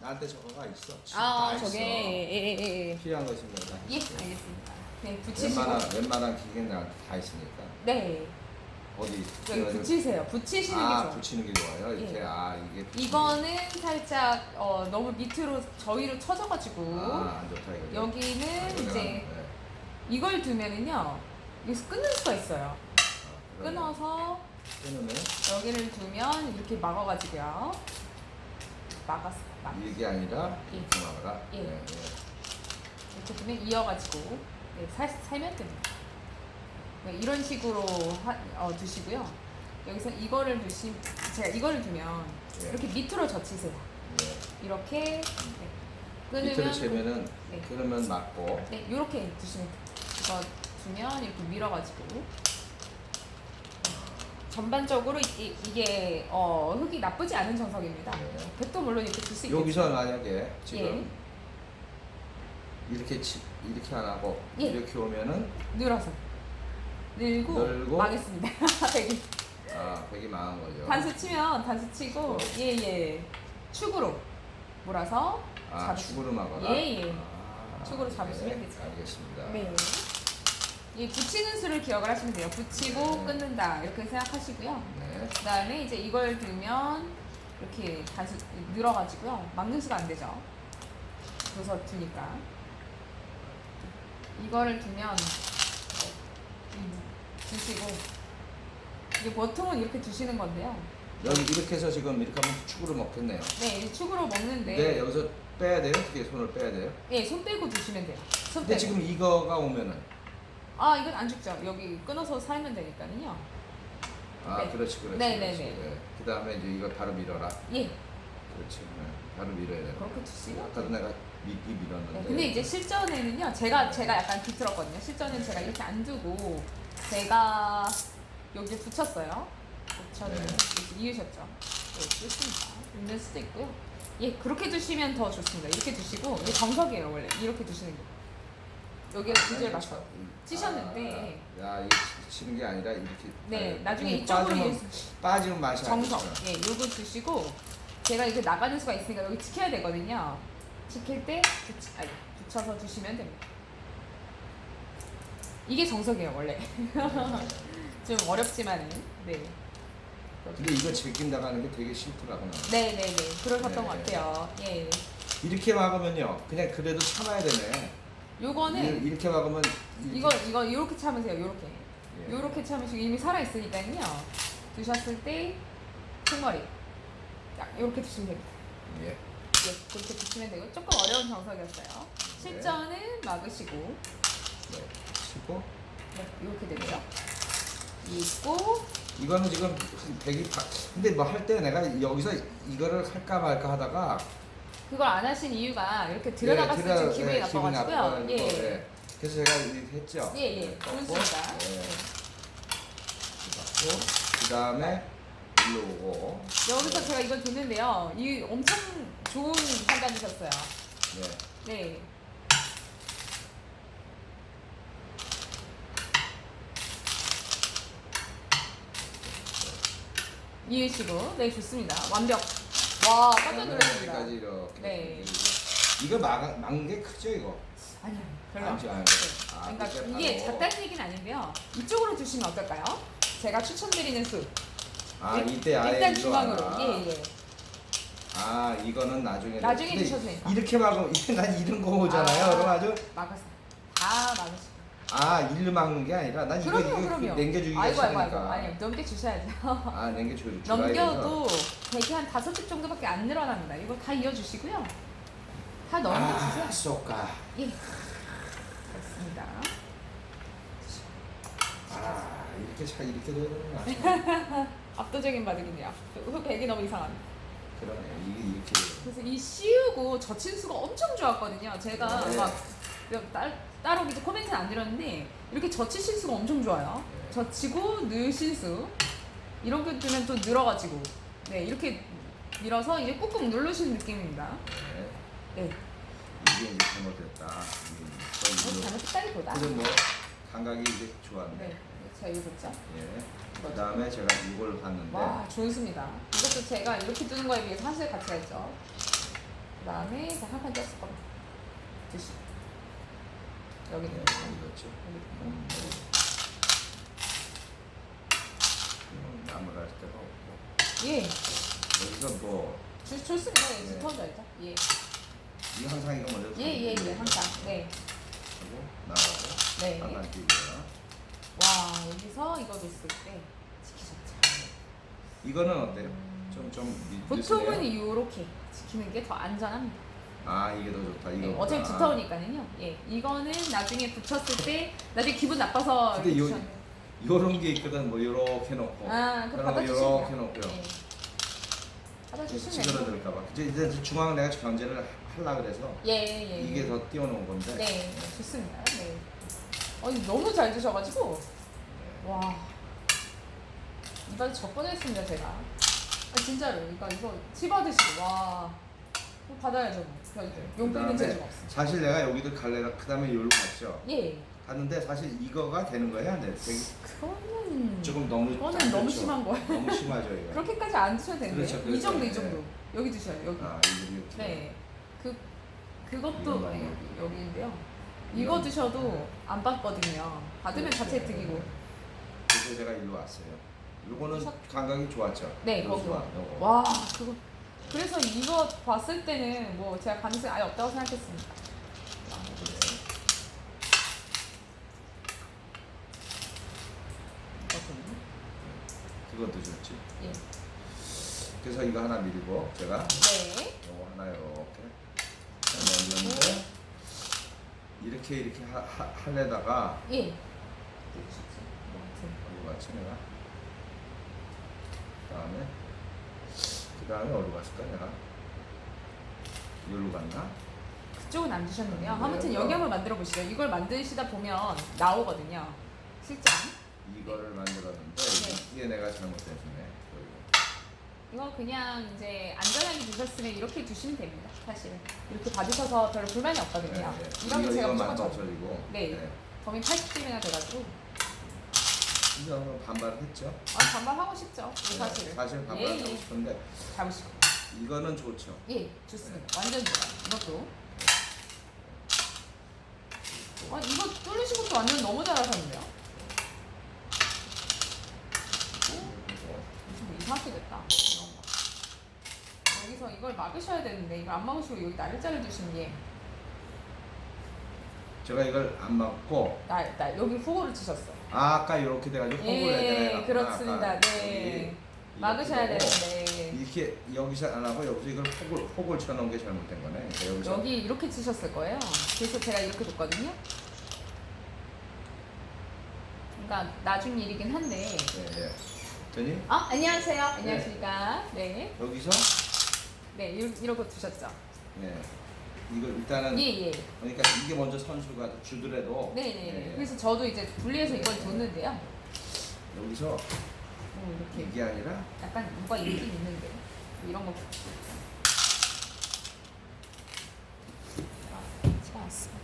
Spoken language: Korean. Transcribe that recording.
나한테 저거가 있어. 아 다 저게 있어. 예예 예 예. 필요한 거 있으면 다 예. 알겠습니다. 네 붙이시고 웬만한 웬만한 기계는 나한테 다 있으니까 네 어디 여기 그래가지고- 붙이세요. 붙이시는 게아 좋아요. 붙이는 게 좋아요. 이렇게 예. 아 이게 붙이는 이거는 살짝 어, 너무 밑으로 저위로 쳐져가지고 게- 아, 안 좋다 이거. 여기는 이제 이걸 두면은요 여기서 끊을 수가 있어요. 끊어서 끊으면 여기를 두면 이렇게 막아가지고요. 막았어. 막. 이게 아니라 예. 막아라. 예. 예, 예. 이렇게 두면 이어가지고 네, 살, 살면 됩니다. 네, 이런 식으로 하, 어, 두시고요. 여기서 이거를 두시, 제가 이거를 두면 예. 이렇게 밑으로 젖히세요. 예. 이렇게 네. 밑으로 끊으면 재면은 네. 끊으면 맞고 네, 이렇게 두시면 돼요. 이거 두면 이렇게 밀어가지고 전반적으로 이, 이게 어, 흙이 나쁘지 않은 정석입니다. 네. 백도 물론 이렇게 둘수 있겠죠. 여기서 만약에 지금 예. 이렇게 치, 이렇게 안 하고 예. 이렇게 오면은 늘어서 늘고, 늘고. 망했습니다. 백이 아 백이 망한 거죠. 단수 치면 단수 치고 예예 축으로 몰아서 아 잡으시- 축으로 막아라. 예, 예. 아, 축으로 네, 잡으시면 되죠. 알겠습니다. 네. 이 붙이는 수를 기억을 하시면 돼요. 붙이고 네. 끊는다 이렇게 생각하시고요. 네. 그 다음에 이제 이걸 들면 이렇게 단수 늘어가지고요. 막는 수가 안 되죠. 그래서 두니까 이거를 두면 이- 두시고 이게 보통은 이렇게 두시는 건데요. 여기 이렇게 해서 지금 이렇게 하면 축으로 먹겠네요. 네, 이 축으로 먹는데 네. 여기서 빼야 돼요? 어떻게 손을 빼야 돼요? 예, 손 빼고 두시면 돼요. 손 근데 빼고. 지금 이거가 오면은 아, 이건 안 죽죠. 여기 끊어서 살면 되니까요. 아 네. 그렇지 그렇지. 네, 그렇지. 네, 네. 예. 그다음에 이제 이걸 바로 밀어라. 예, 그렇지. 네. 바로 밀어야 돼. 그렇게 두시고. 아까도 내가 밑이 밀었는데. 네, 근데 이제 실전에는요, 제가 제가 약간 뒤틀었거든요. 실전에는 제가 이렇게 안 두고 제가 여기 에 붙였어요. 붙였는데 네. 이으셨죠. 네, 좋습니다. 있는 수도 있고요. 예, 그렇게 두시면 더 좋습니다. 이렇게 두시고 이게 정석이에요 원래 이렇게 두시는 게. 여기를 두질 마셔. 찌셨는데. 아, 야 이게 치는 게 아니라 이렇게. 네, 아, 나중에 좀 이쪽으로 빠지면, 빠지면 맛이 안. 좋죠. 예, 요거 두시고 제가 이게 나가는 수가 있으니까 여기 지켜야 되거든요. 지킬 때 붙, 아니, 붙여서 두시면 됩니다. 이게 정석이에요, 원래. 좀 어렵지만은. 네. 근데 이거 제낀 나가는 게 되게 싫더라고요. 네, 네, 네. 그러셨던 네. 것 같아요. 예. 이렇게 막으면요, 그냥 그래도 참아야 되네. 요거는 이- 이렇게 막으면 이렇게- 이거 이거 요렇게 참으세요. 요렇게. 예. 요렇게 참으시고 이미 살아 있으니까요. 두셨을 때 큰머리. 딱 요렇게 두시면 됩니다. 예. 예, 그렇게 두시면 되고 조금 어려운 정석이었어요. 실전은 막으시고 네. 치고 네, 이렇게 되고요. 있고 이거는 지금 백이 바... 근데 뭐 할 때 내가 여기서 이거를 할까 말까 하다가 그걸 안 하신 이유가 이렇게 들여다봤을 때 들여- 기분이 예, 나빠가지고요. 나빠가지고, 예, 예. 그래서 제가 이렇게 했죠. 예, 예, 꺾고, 좋습니다. 예. 예. 그 다음에 일로 오고 여기서 제가 이걸 듣는데요. 이 엄청 좋은 판단이셨어요. 네. 네. 이해시고 네 좋습니다. 완벽. 와 깜짝 놀랐습니다. 여기까지 이렇게 네. 이거 막, 막는 게 크죠 이거 아니요 별로. 아니죠, 아니죠. 네. 아, 그러니까 그때 이게 바로. 작다는 얘기는 아닌데요. 이쪽으로 두시면 어떨까요? 제가 추천드리는 수. 아 일- 이때 아예 일단 일로 중앙으로. 와라. 예 예. 아 이거는 나중에 나중에 근데 드셔도 되니까. 이렇게 막으면 이게 난 이런 거 오잖아요 아. 그럼 아주 막았어. 다 막으시고. 아 일로 막는 게 아니라 난 이거 그럼요 이거 그럼요. 남겨주기가 아이고 아이고 아이고. 싫으니까 아니 넘게 주셔야죠. 아 남겨줘 넘겨도 되게 한 다섯 집 정도밖에 안 늘어납니다. 이거 다 이어주시고요. 다 넘겨주세요. 아 쏘까 예. 그렇습니다. 아 이렇게 차 이렇게 되는구나 압도적인 바둑이네요. 그 백이 너무 이상합니다. 그러네 이게 이렇게 돼요. 그래서 이 씌우고 젖힌 수가 엄청 좋았거든요. 제가 네. 막 딸, 따로 이제 코멘트는 안 드렸는데 이렇게 젖히신 수가 엄청 좋아요. 네. 젖히고 넣으신 수 이런 게 뜨면 또 늘어가지고 네 이렇게 밀어서 이제 꾹꾹 누르시는 느낌입니다. 네. 네. 이게 이제 잘못됐다 뭐 이게 잘못했다기보다 그래도 뭐 감각이 이제 좋았네 네. 자 이거 좋죠? 예. 그 다음에 제가 이걸 봤는데 와 좋습니다. 이것도 제가 이렇게 뜨는 거에 비해서 한수의 가치가 있죠. 그 다음에 한칸 떴을 겁니다. 드시. 여기는 네, 그렇죠. 여기. 음. 음, 나무랄 데가 없고 예. 여기서 뭐 주, 좋습니다. 예, 네. 두터워져 있죠. 예. 이거 항상 이거 먼저 예, 예, 예, 항상. 네. 하고 나가고 네. 한칸 뛰고요. 와, 여기서 이거 뒀을 때 지키셨죠. 이거는 어때요? 좀 좀 보통은 이렇게 지키는 게 더 안전합니다. 아 이게 더 좋다. 이거 네, 어차피 두터우니까는요. 예, 이거는 나중에 붙였을 때 나중에 기분 나빠서 근데 이렇게 요-. 요런 게 있거든. 뭐 요렇게 놓고 아, 그 그러면 받아주시면 요렇게 놓고요. 예. 받아주시면 지그러들까봐. 이제 이제 중앙 내가 견제를 하려 그래서 예, 예, 예. 이게 더 띄워놓은 건데. 네, 좋습니다. 네. 어, 이거 너무 잘 드셔가지고 와 이발 적번했습니다 제가. 아, 진짜로 이거 이거 씹어 드시고 와 받아야죠. 뭐. 저희들 용 빼는 그다음에 재주가 없어. 사실 내가 여기도 갈래라 그다음에 여기로 갔죠. 예, 갔는데 사실 이거가 되는 거야 안 돼? 되게 그거는 조금 너무 그거는 안 너무 좋죠? 심한 거예요. 너무 심하죠 이거. 그렇게까지 안 드셔도 되는데 그렇죠, 이 그렇죠. 정도 이 네. 정도 여기 드셔요 여기. 아 이거. 네, 그 이건 그것도 너무- 네, 여기 여기인데요. 이거 드셔도 안 받거든요. 받으면 그렇죠. 자체 득이고. 그래서 제가 일로 왔어요. 요거는 첫- 감각이 좋았죠. 네, 요 거기 좋아. 요거. 와, 그거. 그래서 이거 봤을 때는 뭐 제가 가능성이 아예 없다고 생각했습니다. 그것도 좋지. 예. 그래서 이거 하나 밀고 제가 네. 요거 하나 이렇게 넣었는데 이렇게 이렇게 하, 하, 하려다가 예. 어디로 갔지 내가? 그다음에 그 다음에 어디로 갔을까 내가? 여기로 갔나? 그쪽은 안 드셨는데요. 네, 아무튼. 여기 한번 만들어 보시죠. 이걸 만드시다 보면 나오거든요. 실장. 이거를 만들었는데 네. 이게 내가 잘못했네. 이거 그냥 이제 안전하게 드셨으면 이렇게 두시면 됩니다. 사실은 이렇게 받으셔서 별로 불만이 없거든요. 네, 이런 게 제가 무조건 저 없어지고. 네. 범위 80점이나 돼가지고 이거 한번 반발을 했죠. 아, 반발하고 싶죠. 사실은. 사실 예, 반발하고 예. 싶은데 잡으시고. 이거는 좋죠. 예, 좋습니다. 완전 좋아요. 이것도. 아, 이거 뚫으신 것도 완전 너무 잘하셨는데요? 좀 이상하게 됐다. 이런 거. 여기서 이걸 막으셔야 되는데 이걸 안 막으시고 여기 날짜를 두신 게 제가 이걸 안 맞고 날, 날 여기 후보를 치셨어. 아, 아까 이렇게 돼가지고 호구를 해야 예, 되나? 그렇습니다. 아까 네. 여기 막으셔야 이렇게 되고 되는데 이렇게 여기서 안 하고 여기서 이걸 호글 호글 쳐놓은 게 잘못된 거네. 그러니까 여기서 여기 이렇게 치셨을 거예요. 그래서 제가 이렇게 뒀거든요. 그러니까 나중 일이긴 한데. 예, 예. 더니 아 안녕하세요. 안녕하십니까. 네. 여기서 네 이러, 이러고 두셨죠. 예. 이거 일단은 예 예. 그러니까 이게 먼저 선수가 주더라도 네네. 예, 그래서 저도 이제 분리해서 이걸 뒀는데요. 여기서 어, 이렇게 이게 아니라 약간 뭐가 있긴 있는데 이런 거. 아, 치가 왔습니다.